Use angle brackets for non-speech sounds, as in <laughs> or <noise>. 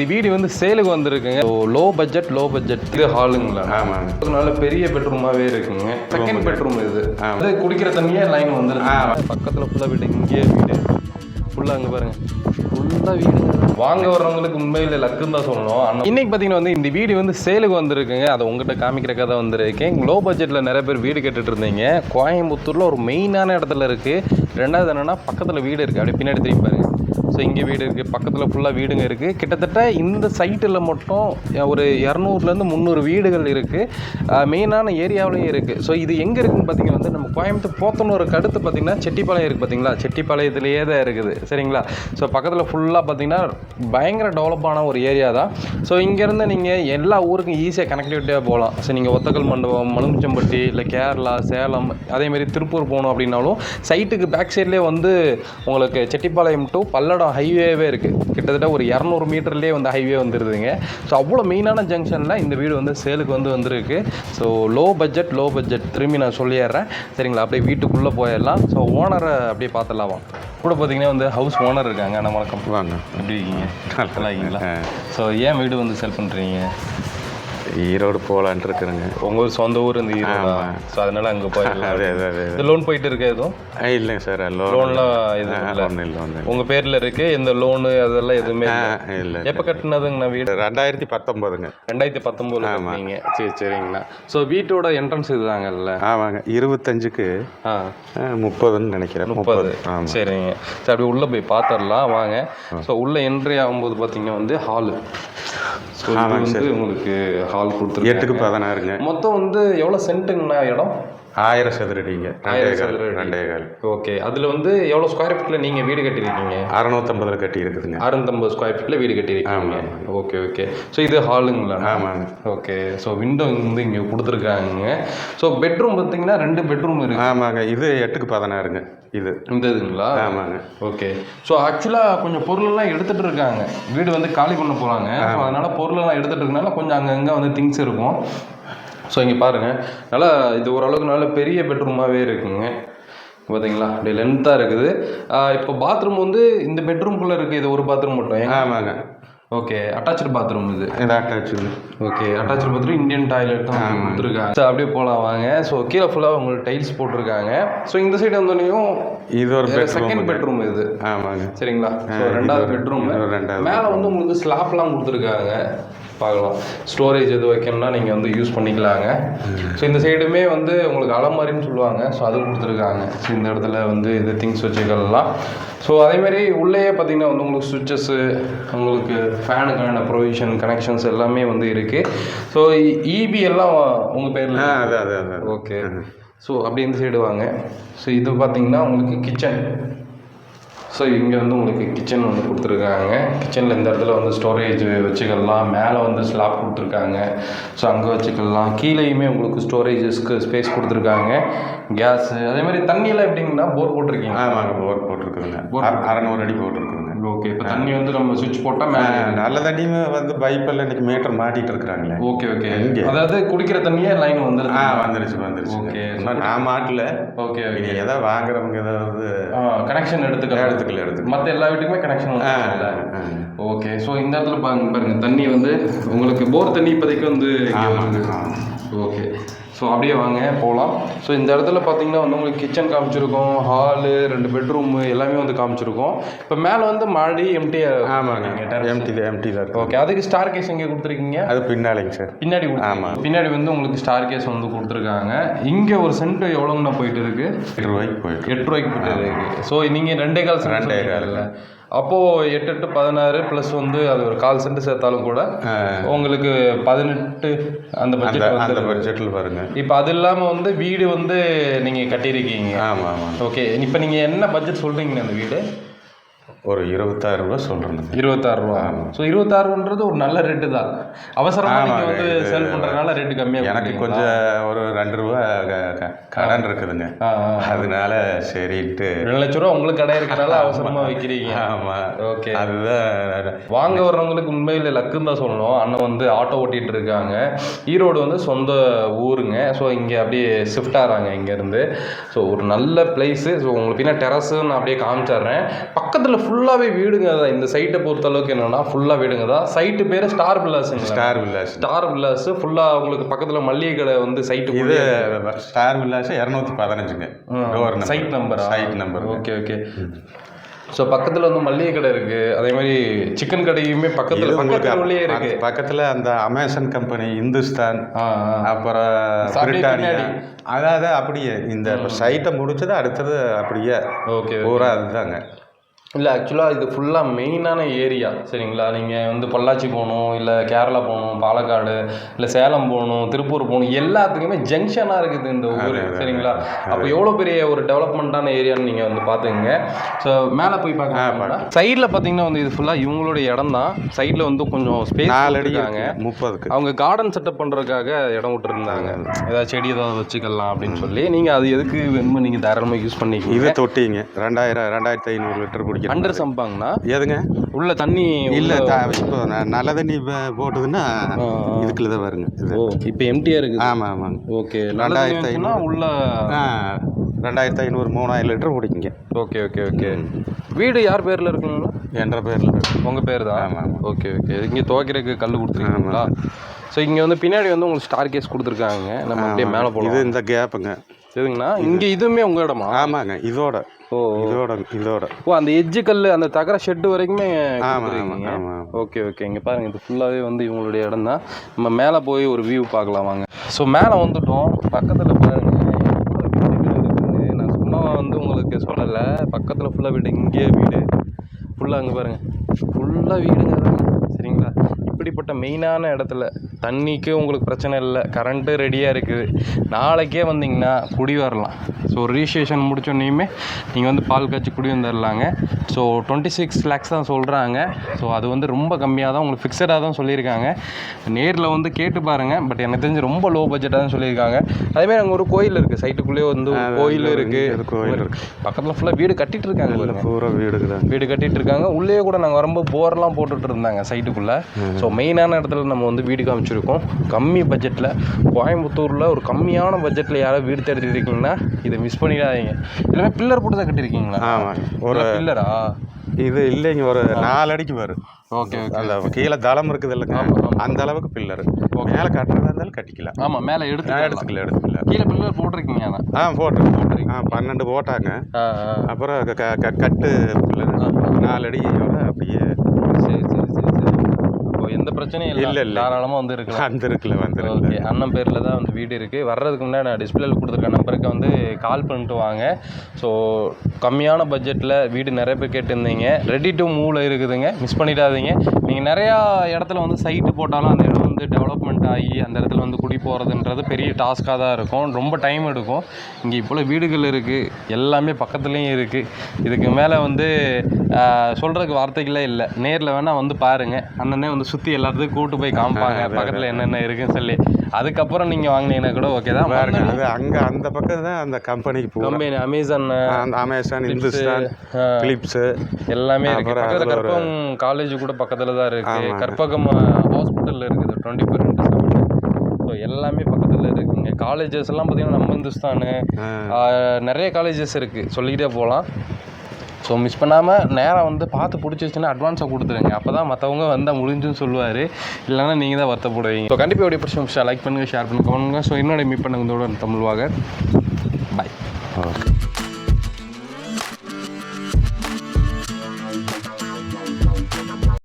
இந்த வீடு வந்து சேலுக்கு வந்திருக்குங்க. லோ பட்ஜெட் லோ பட்ஜெட் இது ஹாலுங்களா? ஆமாங்க நல்ல பெரிய பெட்ரூமாவே இருக்குங்க. Second bedroom. இது. அது குடிக்கிற தண்ணியே லைன் வந்துருக்கு பக்கத்துல ஃபுல்லா வீடு இங்கேயே வீடு. ஃபுல்லா அங்க பாருங்க. ஃபுல்லா வீடு. வாங்க வர்றவங்களுக்கு உண்மையில லக்குன்னு தான் சொல்லணும். ஆனா, இன்னைக்கு பார்த்தீங்கன்னா வந்து இந்த வீடு வந்து சேலுக்கு வந்திருக்குங்க. அதை உங்ககிட்ட காமிக்கிறக்காக தான் வந்திருக்கேன். லோ பட்ஜெட்டில் நிறைய பேர் வீடு கேட்டுட்டு இருந்தீங்க கோயம்புத்தூரில் ஒரு மெயினான இடத்துல இருக்குது ரெண்டாவது என்னன்னா பக்கத்தில் வீடு இருக்குது அப்படியே பின்னாடி திரும்பி பாருங்க. ஸோ இங்கே வீடு இருக்குது பக்கத்தில் ஃபுல்லாக வீடுங்க இருக்குது கிட்டத்தட்ட இந்த சைட்டில் மட்டும் ஒரு இரநூறுலேருந்து முந்நூறு வீடுகள் இருக்குது மெயினான ஏரியாவிலையும் இருக்குது ஸோ இது எங்கே இருக்குன்னு பார்த்தீங்கன்னா வந்து நம்ம கோயம்புத்தூர் போத்தனூருக்கு அடுத்து பார்த்தீங்கன்னா செட்டிப்பாளையம் இருக்குது பார்த்தீங்களா செட்டிப்பாளையத்திலேயே தான் இருக்குது. சரிங்களா? ஸோ பக்கத்தில் ஃபுல்லாக பார்த்தீங்கன்னா பயங்கர டெவலப்பான ஒரு ஏரியா தான். ஸோ இங்கேருந்து நீங்கள் எல்லா ஊருக்கும் ஈஸியாக கனெக்டிவிட்டியாக போகலாம் ஸோ நீங்கள் ஒத்தக்கல் மண்டபம் மலுமிச்சம்பட்டி இல்லை கேரளா சேலம் அதேமாரி திருப்பூர் போகணும் அப்படின்னாலும் சைட்டுக்கு பேக் சைட்லேயே வந்து உங்களுக்கு செட்டிப்பாளையம் டு பல்லடம் ஹைவேவே இருக்குது கிட்டத்தட்ட ஒரு இரநூறு மீட்டர்லேயே வந்து ஹைவே வந்துருதுங்க. ஸோ அவ்வளோ மெயினான ஜங்ஷனில் இந்த வீடு வந்து சேலுக்கு வந்து வந்திருக்கு. So low budget low budget திரும்பி நான் சொல்லிடுறேன். சரிங்களா? அப்படியே வீட்டுக்குள்ளே போயிடலாம். ஸோ ஓனரை அப்படியே பார்த்துடலாம் வாங்க. கூட பார்த்தீங்கன்னா வந்து ஹவுஸ் ஓனர் இருக்காங்க. நம்ம வணக்கம். வாங்க. எப்படி இருக்கீங்க? நல்லா இருக்கீங்களா. ஸோ ஏன் வீடு வந்து செல் பண்ணுறீங்க ஈரோடு போகலான்ட்டு இருக்கிறேங்க. உங்கள் சொந்த ஊர் இந்த ஈரோடா. ஸோ அதனால அங்கே போயிடலாம் <laughs> அதே அதே அதே இந்த லோன் போயிட்டு இருக்கா எதுவும்? இல்லைங்க சார் லோன் லோன்லாம் இது இல்லை. ஒன்றும் இல்லை. ஒன்றும் உங்கள் பேரில் இருக்கு இந்த லோனு அதெல்லாம் எதுவுமே இல்லை. எப்போ கட்டினதுங்கண்ணா வீடு? ரெண்டாயிரத்தி பத்தொம்போதுங்க. ரெண்டாயிரத்தி பத்தொம்போதுல இருக்கீங்க சரி சரிங்கண்ணா. ஸோ வீட்டோட என்ட்ரன்ஸ் இதுதாங்கல்ல? ஆமாங்க. இருபத்தஞ்சுக்கு முப்பதுன்னு நினைக்கிறேன். முப்பது. சரிங்க. சரி அப்படி உள்ளே போய் பார்த்துடலாம் வாங்க. ஸோ உள்ளே என்ட்ரி ஆகும்போது பார்த்தீங்கன்னா வந்து ஹாலு ஸோ இது வந்து உங்களுக்கு ஹால் கொடுத்துருக்கேன் எட்டுக்கு பதினாறுங்க. மொத்தம் வந்து எவ்வளோ சென்ட்டுங்கண்ணா இடம்? ஆயிரம் சதுரடிங்க. ஆயிரம் சதுர. ரெண்டே கால். ஓகே. அதில் வந்து எவ்வளோ ஸ்கொயர் ஃபீட்டில் நீங்கள் வீடு கட்டியிருக்கீங்க? அறநூற்றம்பதில் கட்டி இருக்குதுங்க அறுநூத்தம்பது ஸ்கொயர் ஃபீட்டில் வீடு கட்டியிருக்கீங்க. Okay okay. ஸோ இது ஹாலுங்களா ஆமாங்க. ஓகே. ஸோ விண்டோ வந்து இங்கே கொடுத்துருக்காங்க. ஸோ பெட்ரூம் பார்த்தீங்கன்னா ரெண்டு பெட்ரூம் இருக்கு. ஆமாங்க. இது எட்டுக்கு பதினாறுங்க. இது. இந்த இதுங்களா? ஆமாங்க. ஓகே. ஸோ ஆக்சுவலாக கொஞ்சம் பொருளெல்லாம் எடுத்துகிட்டு இருக்காங்க. வீடு வந்து காலி பண்ண போகிறாங்க ஸோ அதனால் பொருளெல்லாம் எடுத்துகிட்டு இருக்கனால கொஞ்சம் அங்கங்கே வந்து திங்ஸ் இருக்கும். ஸோ இங்கே பாருங்கள் நல்லா இது ஓரளவுக்கு நல்ல பெரிய பெட்ரூமாகவே இருக்குங்க. பார்த்தீங்களா அப்படியே லென்த்தாக இருக்குது. இப்போ பாத்ரூம் வந்து இந்த பெட்ரூம்குள்ளே இருக்குது இது ஒரு பாத்ரூம் மட்டும் ஆமாங்க. ஓகே அட்டாச்சு பாத்ரூம் இது. இது அட்டாச்சுங்க okay attach bathroom Indian toilet தான் கொடுத்துருக்காங்க. ஸோ அப்படியே போகலாம் வாங்க. ஸோ கீழே ஃபுல்லாக உங்களுக்கு டைல்ஸ் போட்டிருக்காங்க. ஸோ இந்த சைடு வந்தோடனையும் இது ஒரு செகண்ட் பெட்ரூம் இது. ஆமாங்க. சரிங்களா? ஸோ ரெண்டாவது பெட்ரூம் ரெண்டாவது மேலே வந்து உங்களுக்கு ஸ்லாப்லாம் கொடுத்துருக்காங்க. பார்க்கலாம். ஸ்டோரேஜ் எது வைக்கணும்னா நீங்கள் வந்து யூஸ் பண்ணிக்கலாங்க. ஸோ இந்த சைடுமே வந்து உங்களுக்கு அலமாரின்னு சொல்லுவாங்க. ஸோ அது கொடுத்துருக்காங்க. ஸோ இந்த இடத்துல வந்து இது திங்ஸ் வச்சுக்கலாம் ஸோ அதேமாரி உள்ளேயே பார்த்தீங்கன்னா வந்து உங்களுக்கு சுவிட்சஸ்ஸு உங்களுக்கு ஃபேனுக்கான ப்ரொவிஷன் கனெக்ஷன்ஸ் எல்லாமே வந்து இருக்குது ஸோ இபி எல்லாம் உங்கள் பேரில் ஆ அது அது அது ஓகே ஸோ அப்படி இந்த சைடு வாங்க. ஸோ இது பார்த்தீங்கன்னா உங்களுக்கு கிச்சன் ஸோ இங்கே வந்து உங்களுக்கு கிச்சன் வந்து கொடுத்துருக்காங்க. கிச்சனில் இந்த இடத்துல வந்து ஸ்டோரேஜ் வச்சுக்கலாம். மேலே வந்து ஸ்லாப் கொடுத்துருக்காங்க. ஸோ அங்கே வச்சுக்கலாம். கீழேயுமே உங்களுக்கு ஸ்டோரேஜஸ்க்கு ஸ்பேஸ் கொடுத்துருக்காங்க. கேஸு அதே மாதிரி தண்ணியெல்லாம் எப்படிங்கன்னா போர் போட்டிருக்கீங்க ஆமாங்க போர் போட்டிருக்குதுங்க. அற- அறநூறு அடி போட்டிருக்குதுங்க. ஓகே இப்போ தண்ணி வந்து நம்ம சுவிட்ச் போட்டால் நல்ல தண்ணியுமே வந்து பைப்பில் இன்னைக்கு மீட்டர் மாட்டிட்டு இருக்கிறாங்களே. Okay okay. இங்கே. அதாவது குடிக்கிற தண்ணியே லைன் வந்துருது? ஆ வந்துருச்சு வந்துருச்சு. இன்னும் நான் மாட்டல. Okay okay. நீ எதாவது வாங்குறவங்க ஏதாவது கனெக்ஷன் எடுத்துக்கலாம் எடுத்துக்கல எடுத்துக்கல. மற்ற எல்லா வீட்டுக்குமே கனெக்ஷன் வந்து. ஓகே. ஸோ இந்த இடத்துல பாருங்க பாருங்க. தண்ணி வந்து உங்களுக்கு போர் தண்ணி இப்போதைக்கு வந்து. ஓகே. ஸோ அப்படியே வாங்க போகலாம் ஸோ இந்த இடத்துல பார்த்தீங்கன்னா வந்து உங்களுக்கு கிச்சன் காமிச்சிருக்கோம் ஹாலு ரெண்டு பெட்ரூமு எல்லாமே வந்து காமிச்சிருக்கோம். இப்போ மேலே வந்து மாடி எம்டிஆர் ஆமாங்க எம்டி தான் எம்டி தான் ஓகே அதுக்கு ஸ்டார் கேஸ் எங்கே கொடுத்துருக்கீங்க? அது பின்னாலேங்க சார். பின்னாடி கொடுத்து- ஆமா. பின்னாடி வந்து உங்களுக்கு ஸ்டார் கேஸ் வந்து கொடுத்துருக்காங்க. இங்கே ஒரு சென்ட் எவ்வளோங்கண்ணா போயிட்டு இருக்கு? எட்டு ரூபாய்க்கு போயிட்டு எட்டு ரூபாய்க்கு போயிட்டு இருக்கு. ஸோ நீங்கள் ரெண்டே கால் ரெண்டே கால். அப்போது எட்டு எட்டு பதினாறு ப்ளஸ் வந்து அது ஒரு கால் சென்ட் சேர்த்தாலும் கூட உங்களுக்கு பதினெட்டு அந்த பட்ஜெட் அந்த பட்ஜெட்டில் பாருங்க. இப்போ அது இல்லாமல் வந்து வீடு வந்து நீங்கள் கட்டியிருக்கீங்க. ஆமாம் ஆமாம் ஓகே இப்போ நீங்கள் என்ன பட்ஜெட் சொல்கிறீங்க அந்த வீடு? ஒரு இருபத்தாயிரம் ரூபாய் சொல்கிறேங்க இருபத்தாறு ரூபா. ஸோ இருபத்தாறுன்றது ஒரு நல்ல ரேட்டு தான். அவசரமாக நீங்கள் வந்து செல் பண்ணுறதுனால ரேட்டு கம்மியாக எனக்கு கொஞ்சம் ஒரு ரெண்டு ரூபா கடன் இருக்குதுங்க. அதனால சரின்ட்டு. ரெண்டு லட்ச ரூபா உங்களுக்கு கடை இருக்கிறனால அவசரமாக வைக்கிறீங்க. ஆமாம் ஓகே அதுதான் வாங்க வர்றவங்களுக்கு உண்மையில் லக்குன்னு தான் சொல்லணும். அண்ணன் வந்து ஆட்டோ ஓட்டிகிட்டு இருக்காங்க. ஈரோடு வந்து சொந்த ஊருங்க. ஸோ இங்கே அப்படியே ஷிஃப்ட் ஆகிறாங்க இங்கேருந்து. ஸோ ஒரு நல்ல பிளேஸு ஸோ உங்களுக்கு பின்னா டெரஸு நான் அப்படியே காமிச்சிடுறேன். பக்கத்தில் ஃபுல்லாகவே வீடுங்க. தான் இந்த சைட்டை பொறுத்த அளவுக்கு என்னன்னா ஃபுல்லாக வீடுங்க. தான் சைட்டு பேர் ஸ்டார் வில்லாஸுங்க ஸ்டார் வில்லாஸ் ஸ்டார் வில்லாஸ் ஃபுல்லாக உங்களுக்கு பக்கத்தில் மல்லிகை கடை வந்து சைட்டு இது ஸ்டார் வில்லாஸ் இரநூத்தி பதினஞ்சுங்க. சைட் நம்பரா site number okay okay so பக்கத்தில் வந்து மல்லிகை கடை இருக்கு. அதே மாதிரி சிக்கன் கடையுமே பக்கத்தில் பக்கத்துலேயே இருக்கு. பக்க- பக்கத்துல அந்த அமேசான் கம்பெனி இந்துஸ்தான். அப்புறம் பிரிட்டானியா. அதாவது அப்படியே. இந்த சைட்டை முடிச்சது அடுத்தது அப்படியே. ஓகே பூரா அதுதாங்க. இல்லை ஆக்சுவலாக இது ஃபுல்லாக மெயினான ஏரியா சரிங்களா? நீங்கள் வந்து பொள்ளாச்சி போகணும் இல்லை கேரளா போகணும் பாலக்காடு இல்லை சேலம் போகணும் திருப்பூர் போகணும் எல்லாத்துக்குமே ஜங்ஷனாக இருக்குது இந்த ஊர். சரிங்களா? அப்போ எவ்வளோ பெரிய ஒரு டெவலப்மெண்ட்டான ஏரியான்னு நீங்கள் வந்து பார்த்துக்குங்க ஸோ மேலே போய் பார்க்கலாம் சைடில் பார்த்தீங்கன்னா வந்து இது ஃபுல்லாக இவங்களுடைய இடம் தான். சைடில் வந்து கொஞ்சம் ஸ்பேஸ் நாலு அடி இருக்காங்க இருக்குங்க, முப்பதுக்கு. அவங்க கார்டன் செட்டப் பண்ணுறதுக்காக இடம் விட்டுருந்தாங்க. ஏதாவது செடி ஏதாவது வச்சுக்கலாம் அப்படின்னு சொல்லி. நீங்கள் அது எதுக்கு வேணுமோ நீங்கள் தாராளமாக யூஸ் பண்ணிக்கோங்க. இது தொட்டிங்க. ரெண்டாயிரம் ரெண்டாயிரத்தி ஐநூறு லிட்டர் குடிக்கிறோம் அண்டர் சம்பாங்கண்ணா எதுங்க? உள்ள தண்ணி இல்ல இப்போ நல்ல தண்ணி போட்டதுன்னா. இதுக்குள்ள தான் வருங்க இது. ஓ இப்போ எம்டியாக இருக்குது. ஆமா ஆமாங்க. ஓகே ரெண்டாயிரத்து ரெண்டாயிரத்துனா உள்ள ரெண்டாயிரத்தி ஐநூறு மூணாயிரம் லிட்டர் குடிக்குங்க. Okay okay okay. வீடு யார் பேரில் இருக்குங்களா? என்ற பேர்ல. உங்கள் பேர் தான் ஆமா, ஆமா. Okay okay. இங்கே துவைக்கிறதுக்கு கல் கொடுத்துருக்கீங்களா? ஸோ இங்கே வந்து பின்னாடி வந்து உங்களுக்கு ஸ்டார் கேஸ் கொடுத்துருக்காங்க. நம்ம அப்படியே மேலே இது போகலாம் இந்த கேப்புங்க எதுங்கண்ணா இங்கே இதுவுமே உங்கள் இடமா? ஆமாங்க இதோட. ஓ இதோட இதோட. ஓ அந்த எஜ்ஜு கல் அந்த தகர ஷெட்டு வரைக்குமே ஓகே ஓகே இங்கே பாருங்க இது ஃபுல்லாகவே வந்து இவங்களுடைய இடம் தான். நம்ம மேலே போய் ஒரு வியூ பார்க்கலாம் வாங்க. ஸோ மேலே வந்துட்டோம். பக்கத்தில் பாருங்க நான் சும்மா வந்து உங்களுக்கு சொல்லலை. பக்கத்தில் ஃபுல்லாக வீடு இங்கே வீடு. ஃபுல்லாக அங்கே பாருங்க. ஃபுல்லாக வீடுங்க. சரிங்களா? இப்படிப்பட்ட மெயினான இடத்துல தண்ணிக்கு உங்களுக்கு பிரச்சனை இல்லை கரண்ட்டு ரெடியாக இருக்குது. நாளைக்கே வந்தீங்கன்னா குடி வரலாம். ஸோ ரிஜிஸ்ட்ரேஷன் முடிச்சோன்னையுமே நீங்கள் வந்து பால் காய்ச்சி குடி வந்துடலாங்க ஸோ டுவெண்ட்டி சிக்ஸ் லேக்ஸ் தான் சொல்கிறாங்க ஸோ அது வந்து ரொம்ப கம்மியாக தான் உங்களுக்கு ஃபிக்ஸடாக தான் சொல்லியிருக்காங்க. நேரில் வந்து கேட்டு பாருங்கள் பட் எனக்கு தெரிஞ்சு ரொம்ப லோ பட்ஜெட்டாக தான் சொல்லியிருக்காங்க. அதேமாதிரி அங்கே ஒரு கோயில் இருக்குது சைட்டுக்குள்ளேயே வந்து கோயில் இருக்குது கோயில் இருக்கு. பக்கத்தில் ஃபுல்லாக வீடு கட்டிட்டு இருக்காங்க பூரா தான். வீடு கட்டிட்டு இருக்காங்க. உள்ளே கூட நாங்கள் வரும்போது போர்லாம் போட்டுட்டு இருந்தாங்க சைட்டுக்குள்ளே. ஸோ மெயினான இடத்துல நம்ம வந்து வீடு காமிச்சிருக்கோம் கம்மி பட்ஜெட்டில் கோயம்புத்தூரில் ஒரு கம்மியான பட்ஜெட்டில் யாராவது வீடு தேடிட்டு இருக்கீங்கன்னா இதை மிஸ் பண்ணிடாதீங்க. எல்லாமே பில்லர் போட்டு தான் கட்டியிருக்கீங்களா? ஆமா. ஒரு பில்லரா இது இல்லைங்க ஒரு நாலு அடிக்கு வரும் ஓகே அந்த கீழே தளம் இருக்குது இல்லைங்க. அந்த அளவுக்கு பில்லர் மேலே கட்டுறதா இருந்தாலும் கட்டிக்கலாம். ஆமாம் மேலே எடுத்து எடுத்துக்கல எடுத்துக்கல கீழே பில்லர் போட்டிருக்கீங்க ஆ போட்டு ஆ பன்னெண்டு போட்டாங்க. அப்புறம் க- க- கட்டு பில்லர் நாலு அடியோட அப்படியே சரி சரி. எந்த பிரச்சனையும் இல்ல, இல்லை. தாராளமாக வந்து இருக்கலாம். வந்துருக்குல வந்துருக்குல. ஓகே அண்ணன் பேரில் தான் வந்து வீடு இருக்குது வர்றதுக்கு முன்னாடி நான் டிஸ்பிளேல கொடுத்துருக்க நம்பருக்கு வந்து கால் பண்ணிட்டு வாங்க. ஸோ கம்மியான பட்ஜெட்டில் வீடு நிறைய பேர் கேட்டிருந்தீங்க. ரெடி டு மூவில் இருக்குதுங்க. மிஸ் பண்ணிடாதீங்க. நீங்கள் நிறையா இடத்துல வந்து சைட்டு போட்டாலும் அந்த இடம் வந்து டெவலப்மெண்ட் ஆகி அந்த இடத்துல வந்து குடி போகிறதுன்றது பெரிய டாஸ்க்காக தான் இருக்கும். ரொம்ப டைம் எடுக்கும். இங்கே இப்போ வீடுகள் இருக்குது எல்லாமே பக்கத்துலேயும் இருக்குது இதுக்கு மேலே வந்து சொல்கிறதுக்கு வார்த்தைகளே இல்லை. நேரில் வேணால் வந்து பாருங்கள் அண்ணனே வந்து சுற்றி எல்லாத்துக்கும் கூட்டு போய் காமிப்பாங்க. பக்கத்தில் என்னென்ன இருக்குன்னு சொல்லி. அதுக்கப்புறம் நீங்கள் வாங்கினீங்கன்னா கூட ஓகே தான். அது அங்க அந்த பக்கம் தான் அந்த கம்பெனிக்கு கம்பெனி அமேசான் அந்த அமேசான் இந்துஸ்தான் பிலிப்ஸு எல்லாமே இருக்கு. அப்புறம் பக்கத்தில் அதுல ஒரு- கற்பகம் காலேஜ் கூட பக்கத்தில் தான் இருக்கு. ஆமாங்க. கற்பகம் ஹாஸ்பிட்டல் இருக்குது twenty four into seven so எல்லாமே பக்கத்தில் இருக்குங்க காலேஜஸ் எல்லாம் பார்த்தீங்கன்னா நம்ம இந்துஸ்தானு. நிறைய காலேஜஸ் இருக்குது சொல்லிக்கிட்டே போகலாம் ஸோ மிஸ் பண்ணாமல் நேராக வந்து பார்த்து பிடிச்சிச்சுன்னா அட்வான்ஸாக கொடுத்துருங்க. அப்போ தான் மற்றவங்க வந்தால் முடிஞ்சுன்னு சொல்லுவார். இல்லைன்னா நீங்கள் தான் வருத்தப்படுவீங்க. ஸோ கண்டிப்பாக எப்படி பிடிச்சி லைக் பண்ணுங்கள் ஷேர் பண்ணுங்க கமெண்ட் பண்ணுங்க. ஸோ என்னோட மீட் பண்ணுங்க. தமிழ்வாக